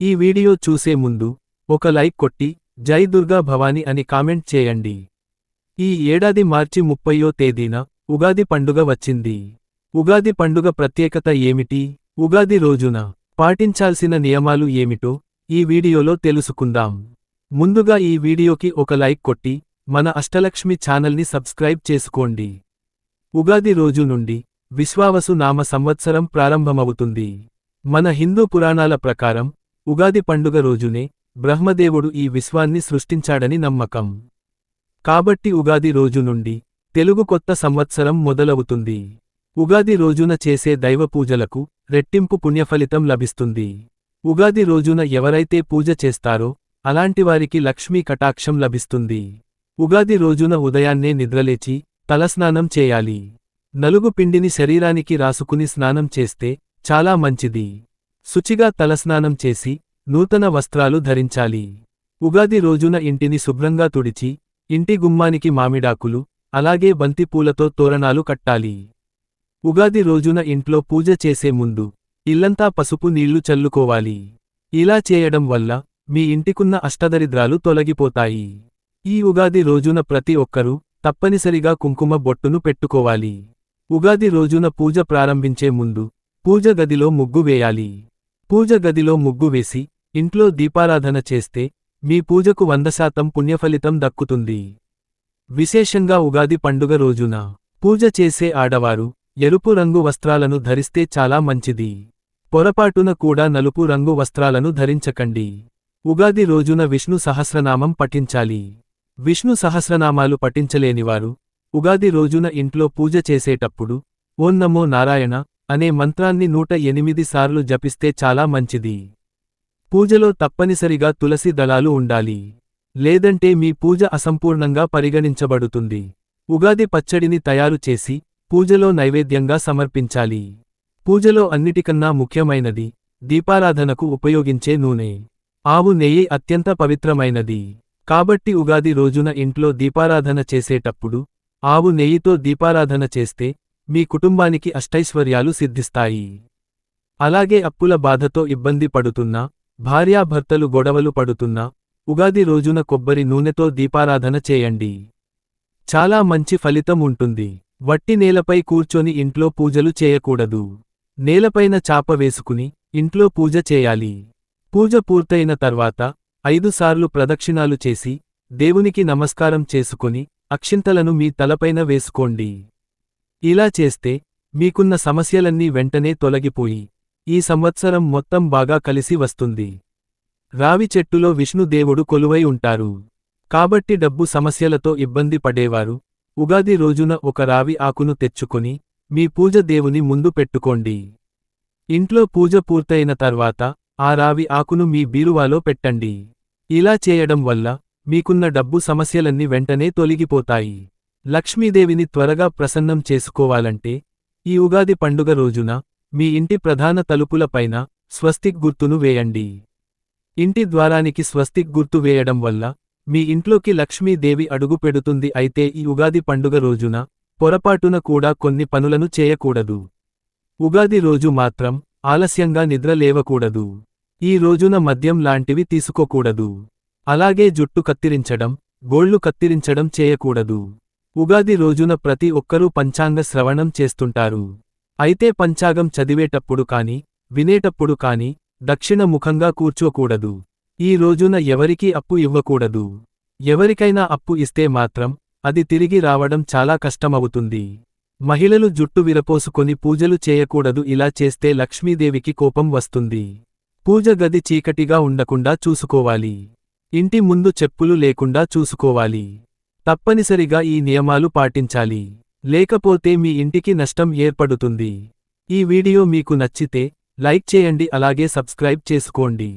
ఈ వీడియో చూసే ముందు ఒక లైక్ కొట్టి జై దుర్గా భవాని అని కామెంట్ చేయండి. ఈ ఏడాది మార్చి ముప్పయో తేదీన ఉగాది పండుగ వచ్చింది. ఉగాది పండుగ ప్రత్యేకత ఏమిటి? ఉగాది రోజున పాటించాల్సిన నియమాలు ఏమిటో ఈ వీడియోలో తెలుసుకుందాం. ముందుగా ఈ వీడియోకి ఒక లైక్ కొట్టి మన అష్టలక్ష్మి ఛానల్ని సబ్స్క్రైబ్ చేసుకోండి. ఉగాది రోజు నుండి విశ్వావసు నామ సంవత్సరం ప్రారంభమవుతుంది. మన హిందూ పురాణాల ప్రకారం ఉగాది పండుగ రోజునే బ్రహ్మదేవుడు ఈ విశ్వాన్ని సృష్టించాడని నమ్మకం. కాబట్టి ఉగాది రోజు నుండి తెలుగు కొత్త సంవత్సరం మొదలవుతుంది. ఉగాది రోజున చేసే దైవ పూజలకు రెట్టింపు పుణ్యఫలితం లభిస్తుంది. ఉగాది రోజున ఎవరైతే పూజ చేస్తారో అలాంటివారికి లక్ష్మీ కటాక్షం లభిస్తుంది. ఉగాది రోజున ఉదయాన్నే నిద్రలేచి తలస్నానం చేయాలి. నలుగు పిండిని శరీరానికి రాసుకుని స్నానం చేస్తే చాలా మంచిది. శుచిగా తలస్నానం చేసి నూతన వస్త్రాలు ధరించాలి. ఉగాది రోజున ఇంటిని శుభ్రంగా తుడిచి ఇంటి గుమ్మానికి మామిడాకులు అలాగే బంతిపూలతో తోరణాలు కట్టాలి. ఉగాది రోజున ఇంట్లో పూజ చేసే ముందు ఇల్లంతా పసుపు నీళ్ళు చల్లుకోవాలి. ఇలా చేయడం వల్ల మీ ఇంటికున్న అష్టదరిద్రాలు తొలగిపోతాయి. ఈ ఉగాది రోజున ప్రతి ఒక్కరూ తప్పనిసరిగా కుంకుమ బొట్టును పెట్టుకోవాలి. ఉగాది రోజున పూజ ప్రారంభించే ముందు పూజ గదిలో ముగ్గు వేయాలి. పూజ గదిలో ముగ్గు వేసి ఇంట్లో దీపారాధన చేస్తే మీ పూజకు వంద శాతం పుణ్యఫలితం దక్కుతుంది. విశేషంగా ఉగాది పండుగ రోజున పూజ చేసే ఆడవారు ఎరుపు రంగు వస్త్రాలను ధరిస్తే చాలా మంచిది. పొరపాటున కూడా నలుపు రంగు వస్త్రాలను ధరించకండి. ఉగాది రోజున విష్ణు సహస్రనామం పఠించాలి. విష్ణు సహస్రనామాలు పఠించలేనివారు ఉగాది రోజున ఇంట్లో పూజ చేసేటప్పుడు ఓం నమో నారాయణ అనే మంత్రాన్ని నూట ఎనిమిది సార్లు జపిస్తే చాలా మంచిది. పూజలో తప్పనిసరిగా తులసి దళాలు ఉండాలి. లేదంటే మీ పూజ అసంపూర్ణంగా పరిగణించబడుతుంది. ఉగాది పచ్చడిని తయారు చేసి పూజలో నైవేద్యంగా సమర్పించాలి. పూజలో అన్నిటికన్నా ముఖ్యమైనది దీపారాధనకు ఉపయోగించే నూనె. ఆవు నెయ్యి అత్యంత పవిత్రమైనది. కాబట్టి ఉగాది రోజున ఇంట్లో దీపారాధన చేసేటప్పుడు ఆవు నెయ్యితో దీపారాధన చేస్తే మీ కుటుంబానికి అష్టైశ్వర్యాలు సిద్ధిస్తాయి. అలాగే అప్పుల బాధతో ఇబ్బంది పడుతున్నా భార్యాభర్తలు గొడవలు పడుతున్నా ఉగాది రోజున కొబ్బరి నూనెతో దీపారాధన చేయండి. చాలా మంచి ఫలితం ఉంటుంది. వట్టి నేలపై కూర్చొని ఇంట్లో పూజలు చేయకూడదు. నేలపైన చాప వేసుకుని ఇంట్లో పూజ చేయాలి. పూజ పూర్తయిన తర్వాత ఐదుసార్లు ప్రదక్షిణాలు చేసి దేవునికి నమస్కారం చేసుకొని అక్షింతలను మీ తలపైన వేసుకోండి. ఇలా చేస్తే మీకున్న సమస్యలన్నీ వెంటనే తొలగిపోయి ఈ సంవత్సరం మొత్తం బాగా కలిసి వస్తుంది. రావి చెట్టులో విష్ణుదేవుడు కొలువై ఉంటారు. కాబట్టి డబ్బు సమస్యలతో ఇబ్బంది పడేవారు. ఉగాది రోజున ఒక రావి ఆకును తెచ్చుకొని మీ పూజ దేవుని ముందు పెట్టుకోండి. ఇంట్లో పూజ పూర్తయిన తర్వాత ఆ రావి ఆకును మీ బీరువాలో పెట్టండి. ఇలా చేయడం వల్ల మీకున్న డబ్బు సమస్యలన్నీ వెంటనే తొలగిపోతాయి. లక్ష్మీదేవిని త్వరగా ప్రసన్నం చేసుకోవాలంటే ఈ ఉగాది పండుగ రోజున మీ ఇంటి ప్రధాన తలుపులపైన స్వస్తిక్ గుర్తును వేయండి. ఇంటి ద్వారానికి స్వస్తిక్ గుర్తు వేయడం వల్ల మీ ఇంట్లోకి లక్ష్మీదేవి అడుగుపెడుతుంది అయితే ఈ ఉగాది పండుగ రోజున పొరపాటున కూడా కొన్ని పనులను చేయకూడదు. ఉగాది రోజు మాత్రం ఆలస్యంగా నిద్ర లేవకూడదు. ఈ రోజున మద్యం లాంటివి తీసుకోకూడదు. అలాగే జుట్టు కత్తిరించడం గోళ్ళు కత్తిరించడం చేయకూడదు. ఉగాది రోజున ప్రతి ఒక్కరూ పంచాంగ శ్రవణం చేస్తుంటారు. అయితే పంచాగం చదివేటప్పుడు కాని వినేటప్పుడు కాని దక్షిణ ముఖంగా కూర్చోకూడదు. ఈ రోజున ఎవరికీ అప్పు ఇవ్వకూడదు. ఎవరికైనా అప్పు ఇస్తే మాత్రం అది తిరిగి రావడం చాలా కష్టమవుతుంది. మహిళలు జుట్టు విరపోసుకొని పూజలు చేయకూడదు ఇలా చేస్తే లక్ష్మీదేవికి కోపం వస్తుంది. పూజ గది చీకటిగా ఉండకుండా చూసుకోవాలి. ఇంటి ముందు చెప్పులు లేకుండా చూసుకోవాలి. తప్పనిసరిగా ఈ నియమాలు పాటించాలి. లేకపోతే మీ ఇంటికి నష్టం ఏర్పడుతుంది. ఈ వీడియో మీకు నచ్చితే లైక్ చేయండి అలాగే సబ్స్క్రైబ్ చేసుకోండి.